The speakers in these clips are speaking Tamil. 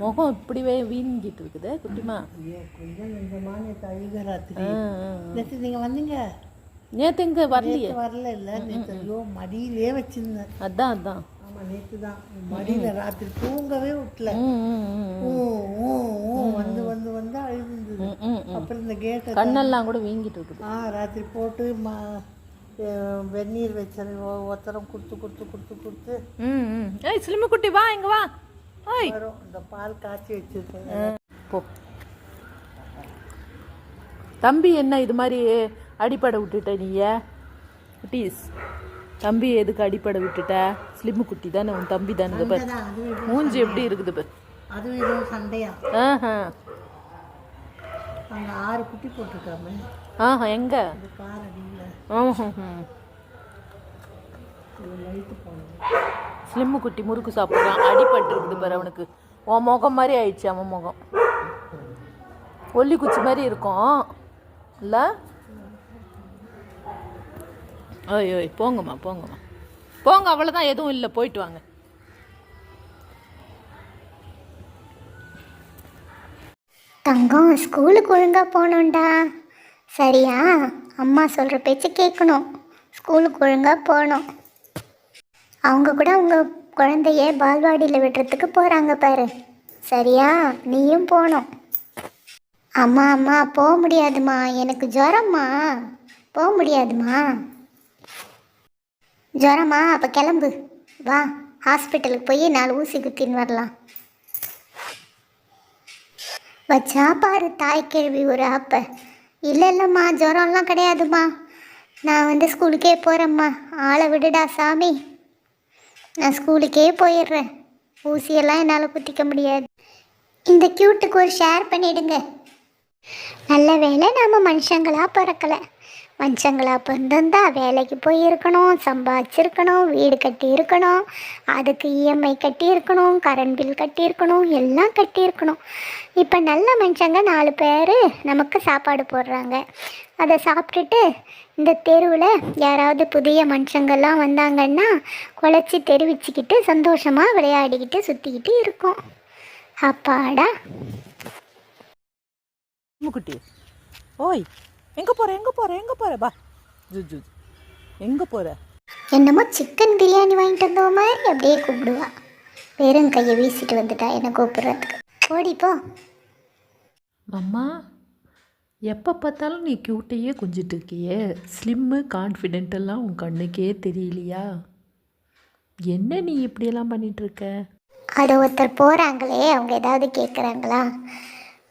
முகம் இப்படி வே வீங்கிட்டு இருக்குது குட்டிமா கொஞ்சம் கொஞ்சமான தழுகராத்திரி ஆ, ஆ. நேற்று நீங்கள் வந்தீங்க? நேத்து எங்க வரலையே? வரல இல்லை நேற்று ஐயோ மடியிலே வச்சிருந்தேன். அதான் அதான். ஆமாம் நேற்று தான் மடியில் ராத்திரி தூங்கவே விட்டல. வந்து வந்து வந்து ம். அப்புறம் இந்த கேட்டை கண்ணெல்லாம் கூட வீங்கிட்டு இருக்குது ஆ ராத்திரி போட்டு மா வெந்நீர் வச்சது ஒ- ஒத்தரம் கொடுத்து கொடுத்து கொடுத்து கொடுத்து. ஏய் சிலிமு குட்டி வா இங்க வா. வரும். இந்த பால் காய்ச்சி வச்சிருக்கேன். போ. தம்பி என்ன இது மாதிரி அடிப்படை விட்டுட்ட நீய? குட்டீஸ் தம்பி எதுக்கு அடிப்படை விட்டுட்ட? ஸ்லிம்மு குட்டி தானே உன் தம்பி தானே பாரு. மூஞ்சி எப்படி இருக்குது பாரு. அதுவும் இதுவும் சண்டையா? ஆஹா. அங்கே ஆறு குட்டி போட்டிருக்காம. ஆஹா எங்க? ஆஹும். இது லைட்டு போடணும். ஸ்லிம்மு குட்டி முறுக்கு சாப்பிட்றான். அடிபட்டுருக்குது பாரு அவனுக்கு. உன் முகம் மாதிரி ஆயிடுச்சு அவன் முகம். ஒல்லி குச்சி மாதிரி இருக்கும். இல்லை? ஓய் ஓய் போங்கம்மா போங்கம்மா. போங்க அவ்வளோதான் எதுவும் இல்லை. போயிட்டு வாங்க. தங்கம் ஸ்கூலுக்கு ஒழுங்காக போகணும்டா. சரியா? அம்மா சொல்கிற பேச்சு கேட்கணும். ஸ்கூலுக்கு ஒழுங்காக போகணும். அவங்க கூட அவங்க குழந்தைய பால்வாடியில் விடுறதுக்கு போகிறாங்க பாரு. சரியா? நீயும் போகணும் அம்மா அம்மா போக முடியாதும்மா. எனக்கு ஜுரம்மா. போக முடியாதும்மா. ஜுரமா அப்போ கிளம்பு. வா ஹாஸ்பிட்டலுக்கு போய் நாலு ஊசி குத்தின்னு வரலாம். வச்சா பாரு தாய் கேள்வி ஒரு அப்ப இல்லை இல்லைம்மா ஜுரம்லாம் கிடையாதும்மா. நான் வந்து ஸ்கூலுக்கே போகிறேம்மா ஆளை விடுடா சாமி. நான் ஸ்கூலுக்கே போயிடுறேன். ஊசியெல்லாம் என்னால் குத்திக்க முடியாது. இந்த க்யூட்டுக்கு ஒரு ஷேர் பண்ணிடுங்க. நல்ல வேளை நாம் மனுஷங்களாக பிறக்கலை. மனுஷங்களாக பிறந்திருந்தா வேலைக்கு போயிருக்கணும் சம்பாதிச்சிருக்கணும் வீடு கட்டியிருக்கணும் அதுக்கு இஎம்ஐ கட்டியிருக்கணும் கரண்ட் பில் கட்டியிருக்கணும் எல்லாம் கட்டியிருக்கணும். இப்போ நல்ல மனுஷங்க நாலு பேர் நமக்கு சாப்பாடு போடுறாங்க. அதை சாப்பிட்டுட்டு இந்த தெருவில் யாராவது புதிய மனுஷங்கள்லாம் வந்தாங்கன்னா குழச்சி தெரிவிச்சுக்கிட்டு சந்தோஷமாக விளையாடிக்கிட்டு சுற்றிக்கிட்டு இருக்கோம். அப்பாடா. குட்டி ஓய் எங்கே போகிற எங்கே போகிற எங்கே போகிற பா. ஜு ஜு எங்கே போகிற என்னமோ சிக்கன் பிரியாணி வாங்கிட்டு வந்தோ மாதிரி அப்படியே கூப்பிடுவா. வெறும் கையை வீசிட்டு வந்துட்டா என்னை கூப்பிடுறதுக்கு. ஓடி போ. அம்மா எப்போ பார்த்தாலும் நீ க்யூட்டையே கொஞ்சிட்டு இருக்கியே? ஸ்லிம்மு கான்ஃபிடென்ட்டெல்லாம் உன் கண்ணுக்கே தெரியலையா? என்ன நீ இப்படியெல்லாம் பண்ணிகிட்ருக்க அது ஒருத்தர் போகிறாங்களே அவங்க ஏதாவது கேட்குறாங்களா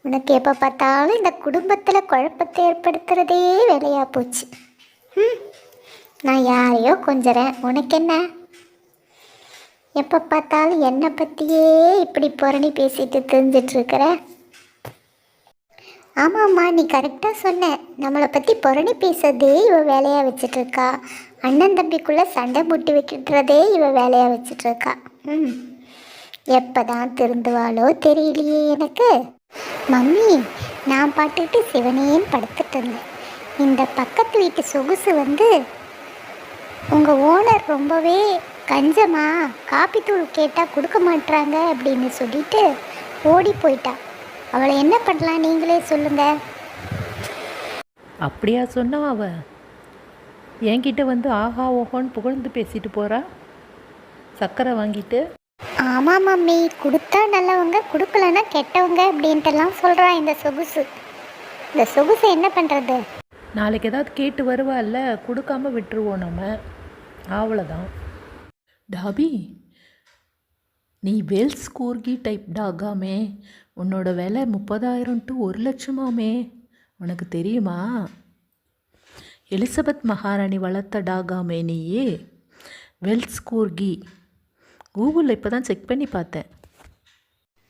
உனக்கு எப்போ பார்த்தாலும் இந்த குடும்பத்தில் குழப்பத்தை ஏற்படுத்துகிறதே வேலையாக போச்சு. ம் நான் யாரையோ கொஞ்சறேன். உனக்கு என்ன? எப்போ பார்த்தாலும் என்னை பற்றியே இப்படி புரணி பேசிட்டு தெரிஞ்சிட்ருக்கிறேன் ஆமாம்மா நீ கரெக்டாக சொன்ன. நம்மளை பற்றி புரணி பேசுறதே இவ வேலையாக வச்சிட்ருக்கா அண்ணன் தம்பிக்குள்ளே சண்டை முட்டி வைக்கிறதே இவ வேலையாக வச்சிட்ருக்கா ம். எப்போ தான் திருந்துவாளோ தெரியலையே எனக்கு. மம்மி நான் பாட்டுக்கிட்டு சிவனேன்னு படுத்துட்டு இருந்தேன். இந்த பக்கத்து வீட்டு சொகுசு வந்து உங்கள் ஓனர் ரொம்பவே கஞ்சமா காப்பித்தூள் கேட்டால் கொடுக்க மாட்டுறாங்க அப்படின்னு சொல்லிட்டு ஓடி போயிட்டான் அவளை என்ன பண்ணலாம் நீங்களே சொல்லுங்கள் அப்படியா சொன்னா அவ? என்கிட்ட வந்து ஆஹா ஓஹோன்னு புகழ்ந்து பேசிட்டு போறா? சக்கரை வாங்கிட்டு? ஆமாம் மம்மி கொடுத்தா நல்லவங்க கொடுக்கலன்னா கெட்டவங்க அப்படின்ட்டுலாம் சொல்கிறா இந்த சொகுசு. இந்த சொகுசு என்ன பண்ணுறது நாளைக்கு ஏதாவது கேட்டு வருவாள்ல கொடுக்காம விட்டுருவோம் நம்ம. அவ்வளோதான் டாபி நீ வெல்ஸ் கூர்கி டைப் டாகாமே உன்னோட விலை முப்பதாயிரம் டு ஒரு லட்சமாமே உனக்கு தெரியுமா? எலிசபெத் மகாராணி வளர்த்த டாகாமே நீயே. வெல்ஸ் கூர்கி கூகுளில் இப்போ தான் செக் பண்ணி பார்த்தேன்.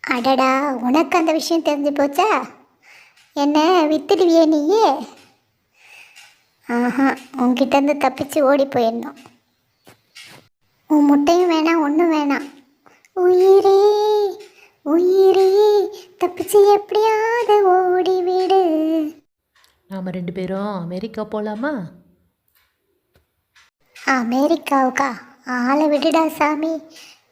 அடடா உனக்கு அந்த விஷயம் தெரிஞ்சு போச்சா? என்ன வித்துடுவியே நீயே? ஆஹா உன்கிட்ட இருந்து தப்பிச்சு ஓடி போயிடணும். உன் முட்டையும் வேணாம் ஒன்றும் வேணாம். உயிரே உயிரே தப்பிச்சு எப்படியாவது ஓடி விடு நாம் ரெண்டு பேரும் அமெரிக்கா போகலாமா அமெரிக்காவுக்கா? ஆளை விடுடா சாமி.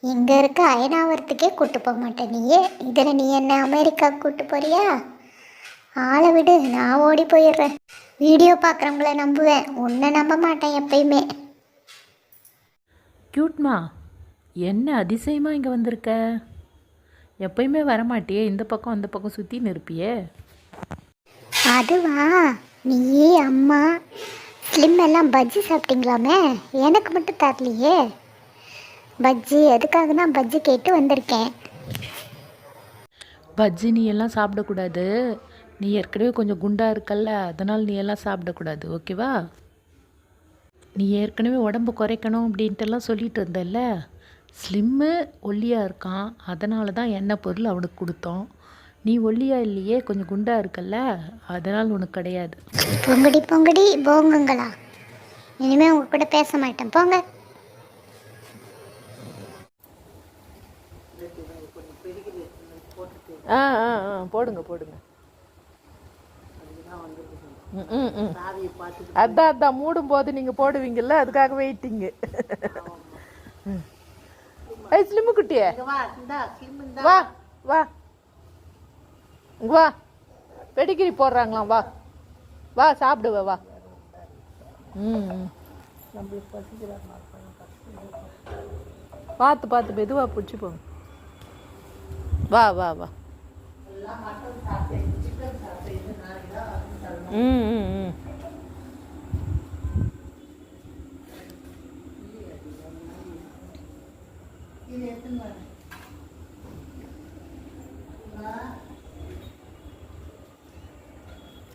இங்கே இருக்க அயனாவரத்துக்கே கூட்டு போக மாட்டேன். நீயே இதில் நீ என்ன அமெரிக்கா கூட்டு போறியா? ஆளை விடு நான் ஓடி போயிடுறேன். வீடியோ பார்க்குறவங்கள நம்புவேன். உன்னை நம்ப மாட்டேன் எப்பயுமே. க்யூட்மா என்ன அதிசயமாக இங்கே வந்திருக்க? எப்பயுமே வரமாட்டியே இந்த பக்கம் அந்த பக்கம் சுற்றின்னு இருப்பியே அதுவா? நீ அம்மா. ஸ்லிம் எல்லாம் பஜ்ஜி சாப்பிட்டீங்களாமே? எனக்கு மட்டும் தரலையே. பஜ்ஜி எதுக்காக தான் பஜ்ஜி கேட்டு வந்திருக்கேன். பஜ்ஜி நீ எல்லாம் சாப்பிடக்கூடாது. நீ ஏற்கனவே கொஞ்சம் குண்டா இருக்கல்ல அதனால் நீ எல்லாம் சாப்பிடக்கூடாது ஓகேவா நீ ஏற்கனவே உடம்பு குறைக்கணும் அப்படின்ட்டுலாம் சொல்லிட்டு இருந்தல்ல? ஸ்லிம்மு ஒல்லியாக இருக்கான். அதனால தான் எண்ணெய் பொருள் அவனுக்கு கொடுத்தோம். நீ ஒல்லியா இல்லையே கொஞ்சம் குண்டா இருக்கல்ல அதனால் உனக்கு கிடையாது. பொங்கடி பொங்கடி போங்குங்களா? இனிமேல் உங்க கூட பேச மாட்டேன். போங்க. ஆ ஆ ஆ போடுங்க போடுங்க. ம், ம், ம். அதான் அதான் மூடும் போது நீங்க போடுவீங்கல்ல அதுக்காக வெயிட்டிங்கு ஐ ஸ்லிம்மு குட்டியே வா வா வா இங்க வா பெடிகிரி போடுறாங்களாம் வா வா சாப்பிடுவ வா ம் பார்த்து பார்த்து மெதுவாக பிடிச்சி போங்க வா வா வா ம் ம் ம்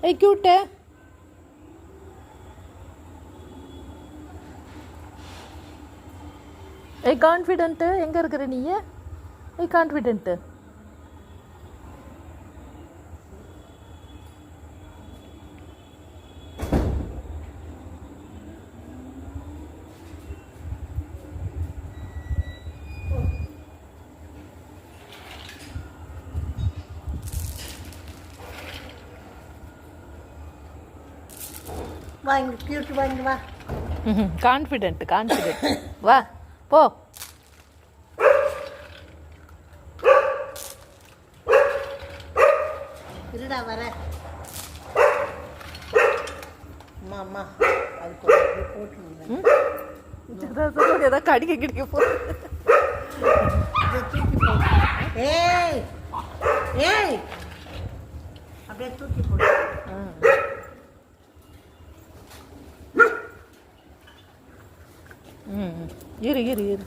ஏய் கியூட்டு ஏய் கான்ஃபிடென்ட்டு எங்கே இருக்கிற நீ ஏய் கான்ஃபிடென்ட்டு வா இங்க கியூட் வா. இங்க வா கான்ஃபிடென்ட் கான்ஃபிடென்ட் வா போ. இருடா வர. அம்மா அம்மா அது கொஞ்சம் போட்டுருங்க ஏதாவது கடிக்க கிடிக்க போ. ஏய் ஏய். அப்படியே தூக்கி போடு ಹ್ಞೂ ಇರಿ ಇರಿ ಇರಿ